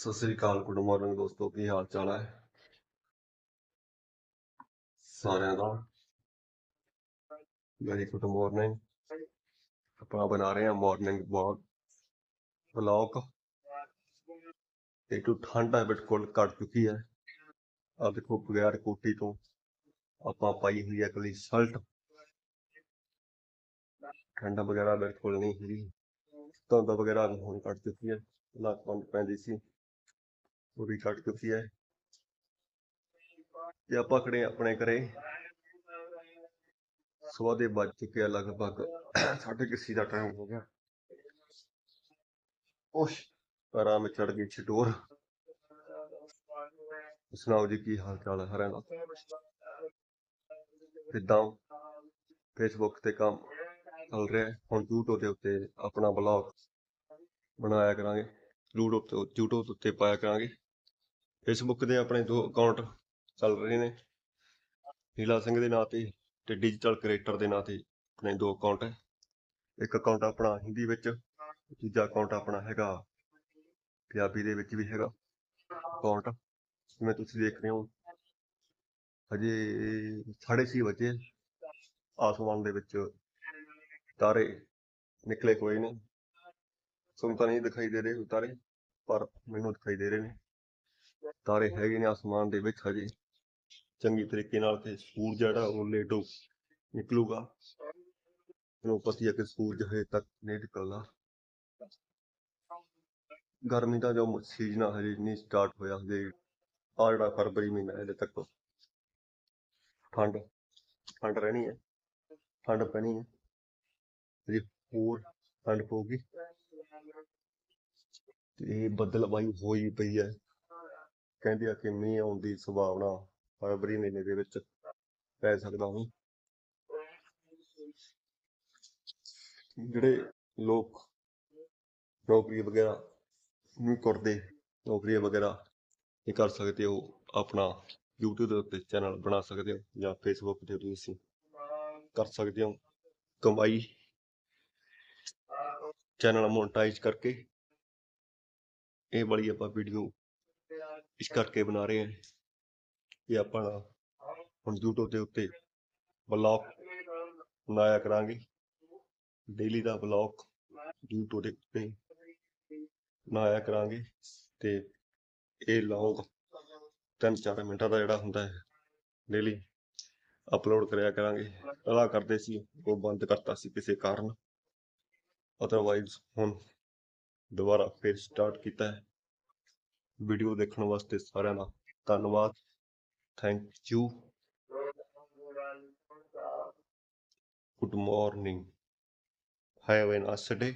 ਸਤਿ ਸ੍ਰੀ ਅਕਾਲ, good morning ਦੋਸਤੋ, ਕੀ ਹਾਲ ਚਾਲ ਹੈ? ਸਾਰਿਆਂ ਦਾ। ਵੈਰੀ ਗੁੱਡ ਮਾਰਨਿੰਗ ਆਪਾਂ ਬਣਾ ਰਹੇ ਹਾਂ ਮਾਰਨਿੰਗ ਵਾਕ ਵਲੌਗ ਇਹ ਤੋਂ ਠੰਡ ਹੈ ਬਿਲਕੁਲ ਘਟ ਚੁੱਕੀ ਹੈ। ਆ ਦੇਖੋ, ਬਗੈਰ ਕੋਟੀ ਤੋਂ ਆਪਾਂ ਪਾਈ ਹੋਈ ਹੈ ਇਕੱਲੀ ਸ਼ਰਟ ਠੰਡ ਵਗੈਰਾ ਬਿਲਕੁਲ ਨਹੀਂ ਹੈਗੀ ਧੁੰਦ ਵਗੈਰਾ ਵੀ ਹੁਣ ਘਟ ਚੁੱਕੀ ਹੈ। ਪਹਿਲਾਂ ਧੁੰਦ ਪੈਂਦੀ ਸੀ। ਉਹ ਵੀ ਘਟ ਚੁੱਕੀ ਹੈ। ਤੇ ਆਪਾਂ ਖੜੇ ਆਪਣੇ ਘਰੇ। ਸਵੇਰ ਦੇ ਵੱਜ ਚੁੱਕੇ ਆ ਲਗਭਗ। ਸਾਢੇ ਕਿਸੇ ਦਾ ਟਾਈਮ ਹੋ ਗਿਆ। ਉਸ਼ ਪੈਰਾਂ ਵਿੱਚ ਚੜ ਗਈ ਛਡੋਰ ਸੁਣਾਓ ਜੀ, ਕੀ ਹਾਲ ਚਾਲ ਹੈ ਸਾਰਿਆਂ ਦਾ? ਕਿੱਦਾਂ? ਫੇਸਬੁੱਕ ਤੇ ਕੰਮ ਚੱਲ ਰਿਹਾ ਹੁਣ YouTube ਦੇ ਉੱਤੇ ਆਪਣਾ ਬਲੌਗ ਬਣਾਇਆ ਕਰਾਂਗੇ। YouTube ਤੇ YouTube ਉੱਤੇ ਪਾਇਆ ਕਰਾਂਗੇ। ਫੇਸਬੁੱਕ ਦੇ ਆਪਣੇ ਦੋ ਅਕਾਊਂਟ ਚੱਲ ਰਹੇ ਨੇ। ਨੀਲਾ ਸਿੰਘ ਦੇ ਨਾਂ ਤੇ ਤੇ ਡਿਜੀਟਲ ਕ੍ਰੀਏਟਰ ਦੇ ਨਾਂ ਤੇ ਆਪਣੇ ਦੋ ਅਕਾਊਂਟ ਹੈ। ਇੱਕ ਅਕਾਊਂਟ ਆਪਣਾ ਹਿੰਦੀ ਵਿੱਚ, ਦੂਜਾ ਅਕਾਊਂਟ ਆਪਣਾ ਹੈਗਾ ਪੰਜਾਬੀ ਦੇ ਵਿੱਚ ਵੀ ਹੈਗਾ ਅਕਾਊਂਟ ਜਿਵੇਂ ਤੁਸੀਂ ਦੇਖ ਰਹੇ ਹੋ, ਹਜੇ ਸਾਢੇ ਛੇ ਵਜੇ। ਆਸਮਾਨ ਦੇ ਵਿੱਚ ਤਾਰੇ ਨਿਕਲੇ ਹੋਏ ਨੇ। ਤੁਹਾਨੂੰ ਤਾਂ ਨਹੀਂ ਦਿਖਾਈ ਦੇ ਰਹੇ ਤਾਰੇ ਪਰ ਮੈਨੂੰ ਦਿਖਾਈ ਦੇ ਰਹੇ ਨੇ। ਤਾਰੇ ਹੈਗੇ ਨੇ ਆਸਮਾਨ ਦੇ ਵਿੱਚ ਹਜੇ। ਚੰਗੀ ਤਰੀਕੇ ਨਾਲ ਤੇ ਸੂਰਜ ਜਿਹੜਾ ਉਹ ਲੇਟੋ ਨਿਕਲੂਗਾ। ਮੈਨੂੰ ਪਤਾ ਹੈ ਕਿ ਸੂਰਜ ਹਜੇ ਤੱਕ ਨਹੀਂ ਨਿਕਲਦਾ। ਗਰਮੀ ਦਾ ਜੋ ਸੀਜ਼ਨ ਹਜੇ ਨਹੀਂ ਸਟਾਰਟ ਹੋਇਆ। ਹਜੇ ਆ ਜਿਹੜਾ ਫਰਵਰੀ ਮਹੀਨਾ ਹਜੇ ਤੱਕ ਠੰਡ ਠੰਡ ਰਹਿਣੀ ਹੈ। ਠੰਡ ਪੈਣੀ ਹੈ। ਹਜੇ ਹੋਰ ਠੰਡ ਪਊਗੀ। ਤੇ ਬੱਦਲਵਾਈ ਹੋਈ ਪਈ ਹੈ। ਕਹਿੰਦੇ ਆ ਕਿ ਮੀਂਹ ਆਉਣ ਦੀ ਸੰਭਾਵਨਾ ਫਰਵਰੀ ਮਹੀਨੇ ਦੇ ਵਿੱਚ ਪੈ ਸਕਦਾ ਹੁਣ ਜਿਹੜੇ ਲੋਕ ਨੌਕਰੀ ਵਗੈਰਾ ਨਹੀਂ ਕਰਦੇ ਨੌਕਰੀ ਵਗੈਰਾ ਨਹੀਂ ਕਰ ਸਕਦੇ, ਉਹ ਆਪਣਾ YouTube ਦੇ ਉੱਤੇ ਚੈਨਲ ਬਣਾ ਸਕਦੇ ਹੋ ਜਾਂ Facebook ਤੇ ਤੁਸੀਂ ਕਰ ਸਕਦੇ ਹੋ। ਕਮਾਈ ਚੈਨਲ ਮੋਨਟਾਈਜ਼ ਕਰਕੇ ਇਹ ਵਾਲੀ ਆਪਾਂ ਵੀਡੀਓ ਇਸ ਕਰਕੇ ਬਣਾ ਰਹੇ ਹਾਂ ਕਿ ਆਪਾਂ ਹੁਣ YouTube ਦੇ ਉੱਤੇ ਬਲੌਗ ਬਣਾਇਆ ਕਰਾਂਗੇ। ਡੇਲੀ ਦਾ ਬਲੌਗ YouTube ਦੇ ਉੱਤੇ ਬਣਾਇਆ ਕਰਾਂਗੇ ਤੇ ਇਹ ਲੌਗ ਤਿੰਨ ਚਾਰ ਮਿੰਟਾਂ ਦਾ ਜਿਹੜਾ ਹੁੰਦਾ ਹੈ ਡੇਲੀ ਅਪਲੋਡ ਕਰਿਆ ਕਰਾਂਗੇ। ਪਹਿਲਾਂ ਕਰਦੇ ਸੀ, ਉਹ ਬੰਦ ਕਰਤਾ ਸੀ ਕਿਸੇ ਕਾਰਨ। ਅਦਰਵਾਈਜ਼ ਹੁਣ ਦੁਬਾਰਾ ਫਿਰ ਸਟਾਰਟ ਕੀਤਾ ਹੈ। ਵੀਡੀਓ ਦੇਖਣ ਵਾਸਤੇ ਸਾਰਿਆਂ ਦਾ ਧੰਨਵਾਦ। Thank you good morning have a nice day